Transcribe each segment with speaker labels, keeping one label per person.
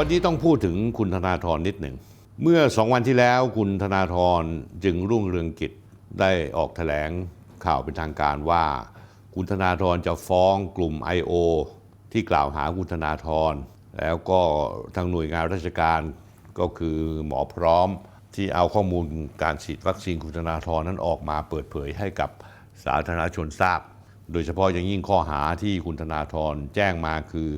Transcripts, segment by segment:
Speaker 1: วันนี้ต้องพูดถึงคุณธนาธรนิดหนึ่ง เมื่อสองวันที่แล้วคุณธนาธรจึงรุ่งเรืองกิจได้ออกแถลงข่าวเป็นทางการว่า คุณธนาธรจะฟ้องกลุ่ม I.O. ที่กล่าวหาคุณธนาธรแล้วก็ทางหน่วยงานราชการก็คือหมอพร้อมที่เอาข้อมูลการฉีดวัคซีนคุณธนาธรนั้นออกมาเปิดเผยให้กับสาธารณชนทราบ โดยเฉพาะอย่างยิ่งข้อหาที่คุณธนาธรแจ้งมาคือ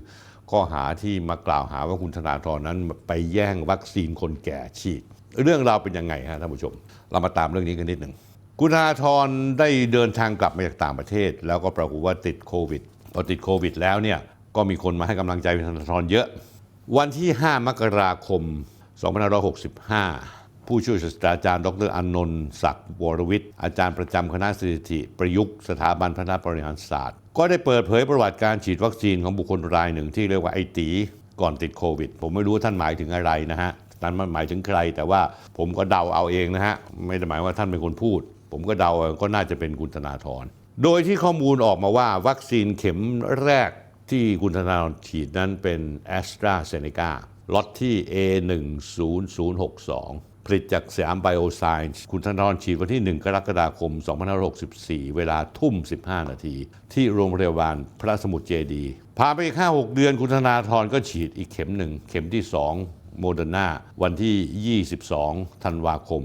Speaker 1: ข้อหาที่มากล่าวหาว่าคุณธนาธรนั้นไปแย่งวัคซีนคนแก่ฉีด เรื่องราวเป็นยังไงฮะท่านผู้ชม เรามาตามเรื่องนี้กันนิดหนึ่งคุณธนาธรได้เดินทางกลับมาจากต่างประเทศ แล้วก็ปรากฏว่าติดโควิดพอติดโควิดแล้วเนี่ยก็มีคนมาให้กำลังใจคุณธนาธรเยอะ วันที่ 5 มกราคม 2565 ผู้ช่วยศาสตราจารย์ ดรอนนท์ศักดิ์วรวิทย์อาจารย์ประจำคณะสถิติ ประยุกต์สถาบันพัฒนาบริหารศาสตร์ ก็ได้เปิดเผยประวัติการฉีดวัคซีนของบุคคลรายหนึ่งที่เรียกว่าไอตีก่อนติดโควิด ผมไม่รู้ท่านหมายถึงอะไรนะฮะนั้นมันหมายถึงใคร แต่ว่าผมก็เดาเอาเองนะฮะ ไม่ได้หมายว่าท่านเป็นคนพูด ผมก็เดาก็น่าจะเป็นคุณธนาธรโดยที่ข้อมูลออกมาว่าวัคซีนเข็มแรกที่คุณธนาธรฉีดนั้นเป็น a s t r a z เซ e c a ล็อตที่ A10062 ผลิตจากสยามไบโอไซน์คุณธนาธรฉีดวันที่ 1 กรกฎาคม 2564 เวลาทุ่ม 15 นาที ที่โรงพยาบาลพระสมุทรเจดีผ่านไปอีก5-6 เดือนคุณธนาธรก็ฉีดอีกเข็มหนึ่งเข็มที่ 2 โมเดอร์นาวันที่ 22 ธันวาคม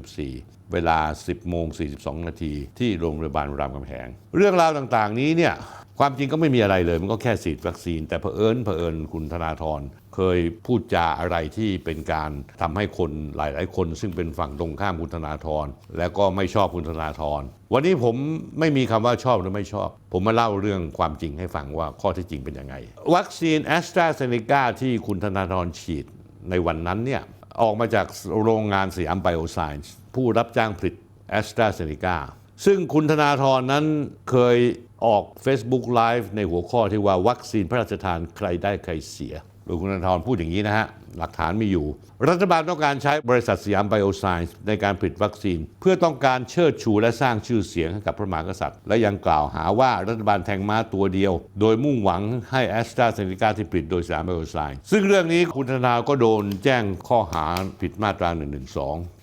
Speaker 1: 2564 เวลา 10 โมง 42 นาที ที่โรงพยาบาลรามคำแหง เรื่องราวต่างๆนี้เนี่ยความจริงก็ไม่มีอะไรเลย มันก็แค่ฉีดวัคซีน แต่เผอิญเผอิญคุณธนาธร เคยพูดจาอะไรที่เป็นการทำให้คนหลาย ๆ คน ซึ่งเป็นฝั่งตรงข้ามคุณธนาธรแล้วก็ไม่ชอบคุณธนาธรวันนี้ผมไม่มีคำว่าชอบหรือไม่ชอบ ผมมาเล่าเรื่องความจริงให้ฟังว่าข้อที่จริงเป็นยังไง วัคซีนแอสตราเซเนกาที่คุณธนาธรฉีดในวันนั้นเนี่ยออกมาจากโรงงานสยามไบโอไซน์ผู้รับจ้างผลิตแอสตราเซเนกาซึ่งคุณธนาธรนั้นเคยออก Facebook Live ในหัวข้อที่ว่าวัคซีนพระราชทานใครได้ใครเสีย โดยคุณธนาธรพูดอย่างนี้นะฮะ หลักฐานมีอยู่ รัฐบาลต้องการใช้บริษัทสยามไบโอไซน์ในการผลิตวัคซีน เพื่อต้องการเชิดชูและสร้างชื่อเสียงให้กับพระมหากษัตริย์ และยังกล่าวหาว่ารัฐบาลแทงม้าตัวเดียว โดยมุ่งหวังให้แอสตราเซเนกาที่ผลิตโดยสยามไบโอไซน์ซึ่งเรื่องนี้คุณธนาก็โดนแจ้งข้อหาผิดมาตรา1นึ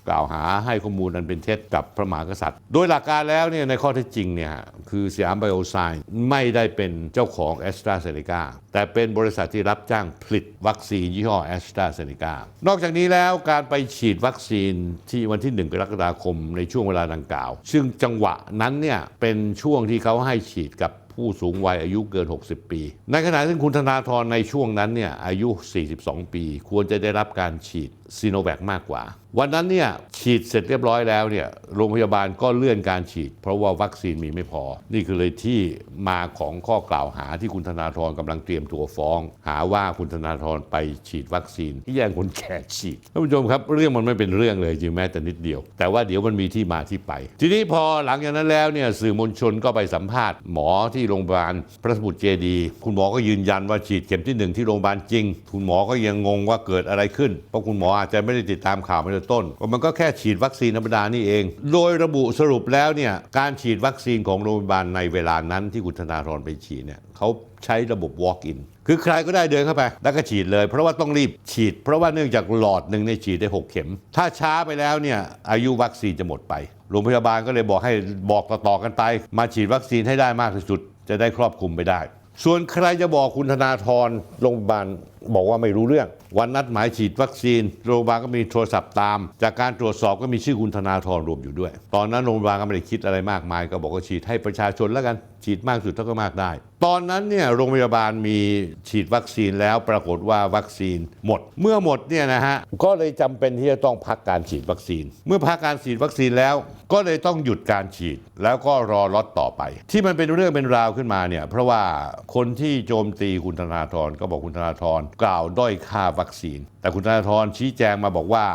Speaker 1: กล่าวหาให้ข้อมูลอันเป็นเท็จกับพระมหากษัตริย์ โดยหลักการแล้วเนี่ยในข้อเท็จจริงเนี่ยคือสยามไบโอไซน์ไม่ได้เป็นเจ้าของแอสตราเซเนกาแต่เป็นบริษัทที่รับจ้างผลิตวัคซีนยี่ห้อแอสตราเซเนกานอกจากนี้แล้วการไปฉีดวัคซีนที่วันที่ 1 กรกฎาคมในช่วงเวลาดังกล่าว ซึ่งจังหวะนั้นเนี่ยเป็นช่วงที่เขาให้ฉีดกับผู้สูงวัยอายุเกิน 60 ปี ในขณะที่คุณธนาธรในช่วงนั้นเนี่ยอายุ 42 ปี ควรจะได้รับการฉีดซีโนแวคมากกว่า วันนั้นเนี่ยฉีดเสร็จเรียบร้อยแล้วเนี่ยโรงพยาบาลก็เลื่อนการฉีด เพราะว่าวัคซีนมีไม่พอ นี่คือเลยที่มาของข้อกล่าวหาที่คุณธนาธรกำลังเตรียมตัวฟ้อง หาว่าคุณธนาธรไปฉีดวัคซีนที่แย่งคนแก่ฉีดท่านผู้ชมครับ เรื่องมันไม่เป็นเรื่องเลยจริงแม้แต่นิดเดียว แต่ว่าเดี๋ยวมันมีที่มาที่ไป ทีนี้พอหลังจากนั้นแล้วเนี่ยสื่อมวลชนก็ไปสัมภาษณ์หมอที่โรงพยาบาลพระสมุทรเจดีย์คุณหมอก็ยืนยันว่าฉีดเข็มที่หนึ่งที่โรงพยาบาลจริง คุณหมอก็ยังงงว่าเกิดอะไรขึ้นเพราะคุณหมออาจจะไม่ได้ติดตามข่าวมาตั้งต้นมันก็แค่ฉีดวัคซีนธรรมดานี่เอง โดยระบุสรุปแล้วเนี่ยการฉีดวัคซีนของโรงพยาบาลในเวลานั้นที่คุณธนาธรไปฉีดเนี่ยเขาใช้ระบบ walk in คือใครก็ได้เดินเข้าไป แล้วก็ฉีดเลย เพราะว่าต้องรีบฉีด เพราะว่าเนื่องจากหลอดหนึ่งในฉีดได้ 6 เข็ม ถ้าช้าไปแล้วเนี่ยอายุวัคซีนจะหมดไป โรงพยาบาลก็เลยบอกให้บอกต่อๆกันไป มาฉีดวัคซีนให้ได้มากที่สุด จะได้ครอบคลุมไปได้ ส่วนใครจะบอกคุณธนาธรโรงพยาบาลบอกว่าไม่รู้เรื่อง วันนัดหมายฉีดวัคซีน โรงพยาบาลก็มีโทรศัพท์ตาม จากการตรวจสอบก็มีชื่อคุณธนาธรรวมอยู่ด้วย ตอนนั้นโรงพยาบาลก็ไม่ได้คิดอะไรมากมาย ก็บอกว่าฉีดให้ประชาชนแล้วกัน ฉีดมากสุดเท่าก็มากได้ ตอนนั้นเนี่ยโรงพยาบาลมีฉีดวัคซีนแล้วปรากฏว่าวัคซีนหมด เมื่อหมดเนี่ยนะฮะก็เลยจำเป็นที่จะต้องพักการฉีดวัคซีน เมื่อพักการฉีดวัคซีนแล้วก็เลยต้องหยุดการฉีดแล้วก็รอล็อตต่อไป ที่มันเป็นเรื่องเป็นราวขึ้นมาเนี่ยเพราะว่าคนที่โจมตีคุณธนาธรก็บอกคุณธนาธรกล่าวด้อยค่าวัคซีน แต่คุณธนาธรชี้แจงมาบอกว่า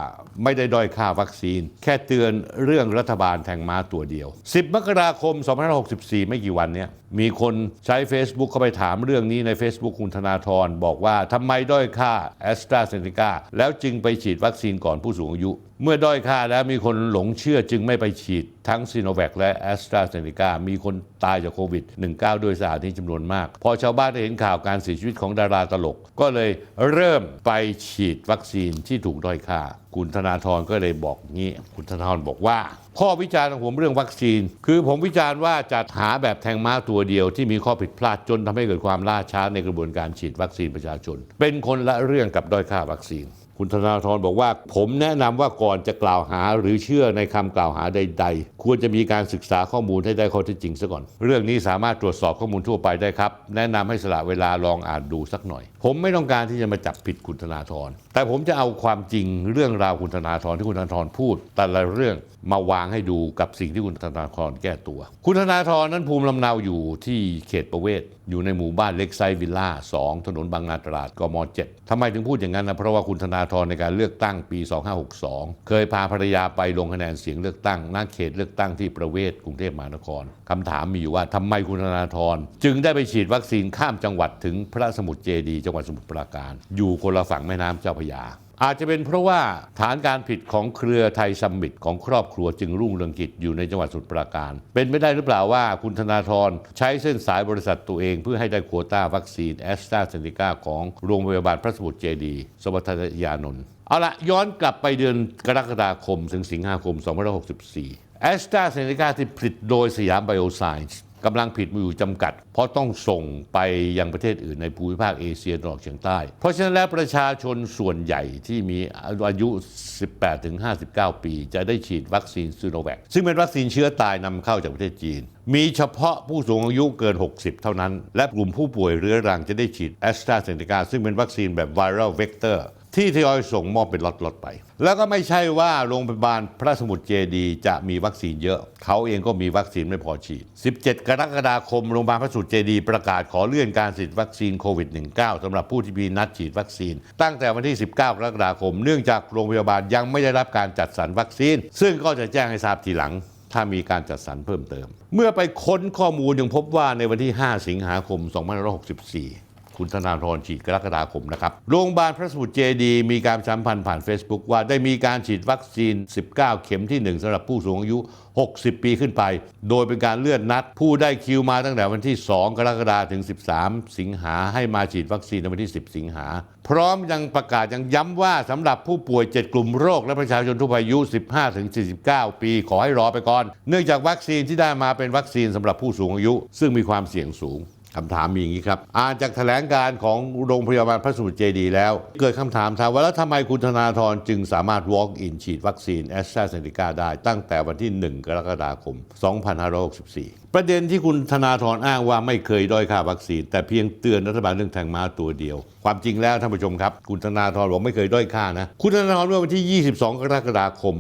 Speaker 1: ไม่ได้ด้อยค่าวัคซีน แค่เตือนเรื่องรัฐบาลแทงม้าตัวเดียว 10 มกราคม 2564 ไม่กี่วันเนี่ยมีคนใช้ Facebook เข้าไปถามเรื่องนี้ใน Facebook คุณธนาธรบอกว่าทำไมด้อยค่าแอสตราเซเนกาแล้วจึงไปฉีดวัคซีนก่อนผู้สูงอายุ เมื่อด้อยค่าแล้วมีคนหลงเชื่อจึงไม่ไปฉีดทั้งซีโนแวคและแอสตราเซเนกามีคนตายจากโควิด -19 ด้วยสาเหตุนี้จำนวนมาก พอชาวบ้านได้เห็นข่าวการเสียชีวิตของดาราตลก ก็เลยเริ่มไปฉีดวัคซีนที่ถูกด้อยค่า คุณธนาธรก็เลยบอกงี้ คุณธนาธรบอกว่า ข้อวิจารณ์ของผมเรื่องวัคซีน คือผมวิจารณ์ว่าจัดหาแบบแทงม้าตัวเดียวที่มีข้อผิดพลาดจนทำให้เกิดความล่าช้าในกระบวนการฉีดวัคซีนประชาชน เป็นคนละเรื่องกับด้อยค่าวัคซีน คุณธนาธรบอกว่า ผมแนะนำว่าก่อนจะกล่าวหาหรือเชื่อในคำกล่าวหาใด ๆ ควรจะมีการศึกษาข้อมูลให้ได้ข้อเท็จจริงซะก่อน เรื่องนี้สามารถตรวจสอบข้อมูลทั่วไปได้ครับ แนะนำให้สละเวลาลองอ่านดูสักหน่อย ผมไม่ต้องการที่จะมาจับผิดคุณธนาธรแต่ผมจะเอาความจริงเรื่องราวคุณธนาธรที่คุณธนาธรพูด แต่ละเรื่องมาวางให้ดูกับสิ่งที่คุณธนาธรแก้ตัว คุณธนาธรนั้นภูมิลำเนาอยู่ที่เขตประเวศ อยู่ในหมู่บ้านเล็กไซวิลล่า 2 ถนนบางนาตราดกม 7ทำไมถึงพูดอย่างนั้นนะเพราะว่าคุณธนาธรในการเลือกตั้งปี 2562 เคยพาภรรยาไปลงคะแนนเสียงเลือกตั้งหน้าเขตเลือกตั้งที่ประเวศกรุงเทพมหานครคำถามมีอยู่ว่าทำไมคุณธนาธรจึงได้ไปฉีดวัคซีนข้ามจังหวัดถึงพระสมุทรเจดี จังหวัดสมุทรปราการ อยู่คนละฝั่งแม่น้ำเจ้าพระยา อาจจะเป็นเพราะว่าฐานการผิดของเครือไทยซัมมิตของครอบครัวจึงรุ่งเรืองกิจอยู่ในจังหวัดสมุทรปราการ เป็นไม่ได้หรือเปล่าว่าคุณธนาธรใช้เส้นสายบริษัทตัวเองเพื่อให้ได้โควต้าวัคซีนแอสตราเซเนกาของโรงพยาบาลพระสมุทรเจดีสวัสดิยานนท์เอาละย้อนกลับไปเดือนกรกฎาคมถึงสิงหาคม 2564แอสตราเซเนกาที่ผลิตโดยสยามไบโอไซน์ กำลังผิดมีอยู่จำกัด เพราะต้องส่งไปยังประเทศอื่นในภูมิภาคเอเชียตะวันออกเฉียงใต้ เพราะฉะนั้นแล้วประชาชนส่วนใหญ่ที่มีอายุ 18-59 ปี จะได้ฉีดวัคซีนซูโนแวคซึ่งเป็นวัคซีนเชื้อตายนำเข้าจากประเทศจีน มีเฉพาะผู้สูงอายุเกิน 60 เท่านั้น และกลุ่มผู้ป่วยเรื้อรังจะได้ฉีดแอสตราเซเนกาซึ่งเป็นวัคซีนแบบไวรัลเวกเตอร์ ที่ทยอยส่งมอบเป็นล็อตๆไป แล้วก็ไม่ใช่ว่าโรงพยาบาลพระสมุทรเจดีจะมีวัคซีนเยอะ เขาเองก็มีวัคซีนไม่พอฉีด 17 กรกฎาคมโรงพยาบาลพระสมุทรเจดีประกาศขอเลื่อนการฉีดวัคซีนโควิด -19 สำหรับผู้ที่มีนัดฉีดวัคซีน ตั้งแต่วันที่ 19 กรกฎาคม เนื่องจากโรงพยาบาลยังไม่ได้รับการจัดสรรวัคซีน ซึ่งก็จะแจ้งให้ทราบทีหลังถ้ามีการจัดสรรเพิ่มเติม เมื่อไปค้นข้อมูลยังพบว่าในวันที่ 5 สิงหาคม 2564 คุณธนาธรฉีดกรกฎาคมนะครับ โรงพยาบาลพระสมุทรเจดี มีการสัมพันธ์ผ่าน Facebook ว่าได้มีการฉีดวัคซีน 19 เข็มที่ 1สำหรับผู้สูงอายุ 60 ปีขึ้นไป โดยเป็นการเลื่อนนัด ผู้ได้คิวมาตั้งแต่วันที่ 2 กรกฎาคมถึง 13 สิงหาให้มาฉีดวัคซีนในวันที่ 10 สิงหา พร้อมยังประกาศยังย้ำว่าสำหรับผู้ป่วย 7 กลุ่มโรคและประชาชนทั่วไปอายุ 15ถึง49 ปีขอให้รอไปก่อน เนื่องจากวัคซีนที่ได้มาเป็นวัคซีนสำหรับผู้สูงอายุ ซึ่งมีความเสี่ยงสูง คำถามมีอย่างนี้ครับ อ่านจากแถลงการของโรงพยาบาลพระสมุทรเจดีแล้ว เกิดคำถามถามว่าแล้วทำไมคุณธนาธรจึงสามารถ walk in ฉีดวัคซีนแอสตราเซเนกาได้ตั้งแต่วันที่ 1 กรกฎาคม 2564 ประเด็นที่คุณธนาธรอ้างว่าไม่เคยด้อยค่าวัคซีน แต่เพียงเตือนรัฐบาลเรื่องแทงม้าตัวเดียว ความจริงแล้วท่านผู้ชมครับ คุณธนาธรบอกไม่เคยด้อยค่านะ คุณธนาธรเมื่อวันที่ 22 กรกฎาคม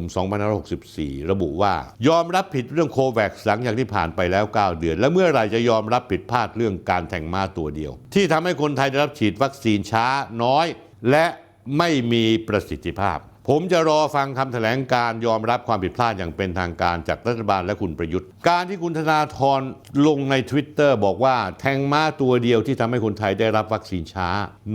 Speaker 1: 2564 ระบุว่า ยอมรับผิดเรื่องโควิดหลังจากที่ผ่านไปแล้ว 9 เดือน และเมื่อไหร่จะยอมรับผิดพลาดเรื่องการแทงม้าตัวเดียว ที่ทำให้คนไทยได้รับฉีดวัคซีนช้าน้อย และไม่มีประสิทธิภาพ ผมจะรอฟังคำแถลงการยอมรับความผิดพลาดอย่างเป็นทางการจากรัฐบาลและคุณประยุทธ์ การที่คุณธนาธรลงใน Twitter บอกว่าแทงม้าตัวเดียวที่ทำให้คนไทยได้รับวัคซีนช้า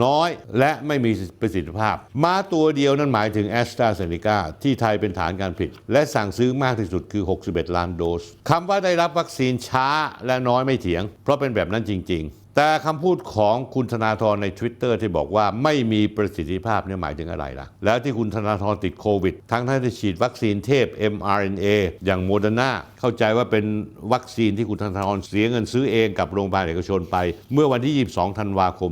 Speaker 1: น้อยและไม่มีประสิทธิภาพ ม้าตัวเดียวนั้นหมายถึงแอสตราเซเนกาที่ไทยเป็นฐานการผลิตและสั่งซื้อมากที่สุดคือ 61 ล้านโดสคำว่าได้รับวัคซีนช้าและน้อยไม่เถียง เพราะเป็นแบบนั้นจริง ๆ แต่คำพูดของคุณธนาธรใน Twitter ที่บอกว่าไม่มีประสิทธิภาพเนี่ยหมายถึงอะไรล่ะ แล้วที่คุณธนาธรติดโควิด ทั้งท่านได้ฉีดวัคซีนเทพ mRNA อย่างโมเดอร์นาเข้าใจว่าเป็นวัคซีนที่คุณธนาธรเสียเงินซื้อเองกับโรงพยาบาลเอกชนไป เมื่อวันที่ 22 ธันวาคม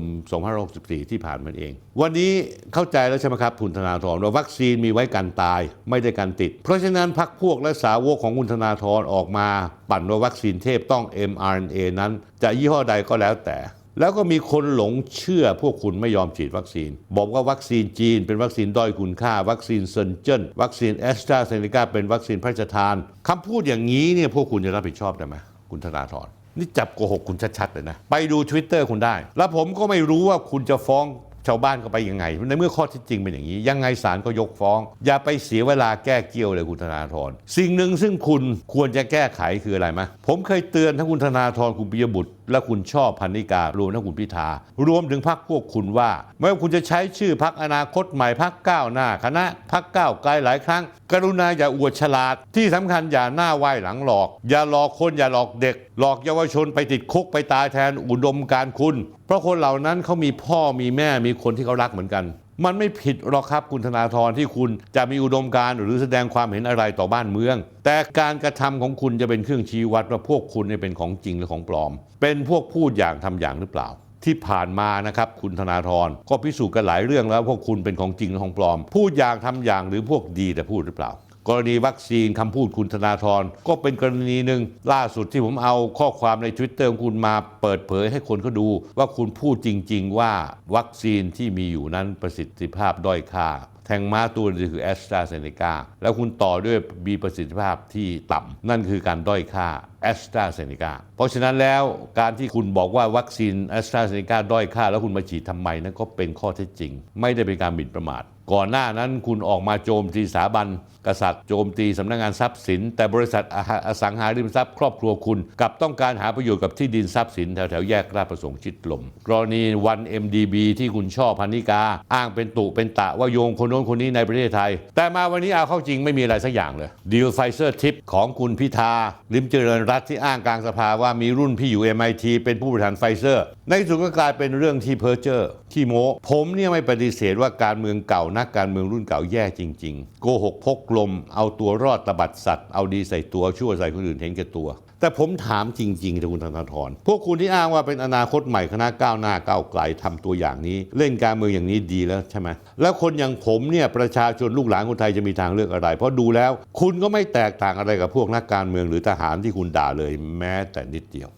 Speaker 1: 2564 ที่ผ่านมาเองวันนี้เข้าใจแล้วใช่ไหมครับคุณธนาธรว่าวัคซีนมีไว้กันตายไม่ได้กันติด เพราะฉะนั้นพักพวกและสาวกของคุณธนาธรออกมา ปั่นว่าวัคซีนเทพต้อง mRNA นั้น จะยี่ห้อใดก็แล้วแต่ แล้วก็มีคนหลงเชื่อพวกคุณไม่ยอมฉีดวัคซีน บอกว่าวัคซีนจีนเป็นวัคซีนด้อยคุณค่า วัคซีนเซนเจิ้นวัคซีนแอสตราเซเนกาเป็นวัคซีนพระราชทานคำพูดอย่างนี้เนี่ยพวกคุณจะรับผิดชอบได้ไหมคุณธนาธรนี่จับโกหกคุณชัดๆเลยนะ ไปดู Twitter คุณได้ แล้วผมก็ไม่รู้ว่าคุณจะฟ้อง ชาวบ้านก็ไปยังไง ในเมื่อข้อที่จริงเป็นอย่างนี้ ยังไงศาลก็ยกฟ้อง อย่าไปเสียเวลาแก้เกี่ยวเลยคุณธนาธรสิ่งหนึ่งซึ่งคุณควรจะแก้ไขคืออะไรไหมผมเคยเตือนทั้งคุณธนาธรคุณปิยบุตรและคุณชอบพันนิการวมทั้งคุณพิธา รวมถึงพรรคพวกคุณว่า ไม่ว่าคุณจะใช้ชื่อพรรคอนาคตใหม่พรรคก้าวหน้า คณะพรรคก้าวไกลหลายครั้ง กรุณาอย่าอวดฉลาด ที่สำคัญอย่าหน้าไหว้หลังหลอก อย่าหลอกคนอย่าหลอกเด็ก หลอกเยาวชนไปติดคุกไปตายแทนอุดมการคุณ เพราะคนเหล่านั้นเขามีพ่อมีแม่มีคนที่เขารักเหมือนกัน มันไม่ผิดหรอกครับคุณธนาธรที่คุณจะมีอุดมการณ์หรือแสดงความเห็นอะไรต่อบ้านเมือง แต่การกระทำของคุณจะเป็นเครื่องชี้วัดว่าพวกคุณเนี่ยเป็นของจริงหรือของปลอม เป็นพวกพูดอย่างทำอย่างหรือเปล่า ที่ผ่านมานะครับคุณธนาธรก็พิสูจน์กันหลายเรื่องแล้วพวกคุณเป็นของจริงหรือของปลอม พูดอย่างทำอย่างหรือพวกดีแต่พูดหรือเปล่า กรณีวัคซีนคำพูดคุณธนาธรก็เป็นกรณีหนึ่งล่าสุดที่ผมเอาข้อความใน Twitter ของคุณมาเปิดเผยให้คนเขาดู ว่าคุณพูดจริง ๆ ว่าวัคซีนที่มีอยู่นั้นประสิทธิภาพด้อยค่า แทงม้าตัวนึงคือแอสตราเซเนกาแล้วคุณต่อด้วยมีประสิทธิภาพที่ต่ำนั่นคือการด้อยค่าแอสตราเซเนกาเพราะฉะนั้นแล้วการที่คุณบอกว่าวัคซีนแอสตราเซเนกาด้อยค่า แล้วคุณมาฉีดทำไมนั่นก็เป็นข้อเท็จจริง ไม่ได้เป็นการหมิ่นประมาท ก่อนหน้านั้นคุณออกมาโจมตีสถาบัน กษัตริย์โจมตีสำนักงานทรัพย์สิน แต่บริษัทออสังหาริมทรัพย์ครอบครัวคุณกับต้องการหาประโยชน์กับที่ดินทรัพย์สินแถวแถวแยกราชประสงค์ชิดลม กรณีวัน MDB ที่คุณชอบพันนิกา อ้างเป็นตุเป็นตะว่าโยงคนโน้นคนนี้ในประเทศไทย แต่มาวันนี้เอาเข้าจริงไม่มีอะไรสักอย่างเลยดีลไฟเซอร์ทิปของคุณพิธาลิมเจริญรัตที่อ้างกลางสภาว่ามีรุ่นพี่อยู่ MIT เป็นผู้บริหารไฟเซอร์ ในสุดก็กลายเป็นเรื่องที่เพ้อเจ้อ ที่โม้ ผมเนี่ยไม่ปฏิเสธว่าการเมืองเก่านักการเมืองรุ่นเก่าแย่จริง ๆ โกหกพกลม เอาตัวรอดตบัดสัตว์ เอาดีใส่ตัวชั่วใส่คนอื่นเห็นแก่ตัว แต่ผมถามจริงๆนะคุณธนาธรพวกคุณที่อ้างว่าเป็นอนาคตใหม่คณะก้าวหน้าก้าวไกลทำตัวอย่างนี้ เล่นการเมืองอย่างนี้ดีแล้วใช่ไหมแล้วคนอย่างผมเนี่ยประชาชนลูกหลานคนไทยจะมีทางเลือกอะไร เพราะดูแล้ว คุณก็ไม่แตกต่างอะไรกับพวกนักการเมืองหรือทหารที่คุณด่าเลยแม้แต่นิดเดียว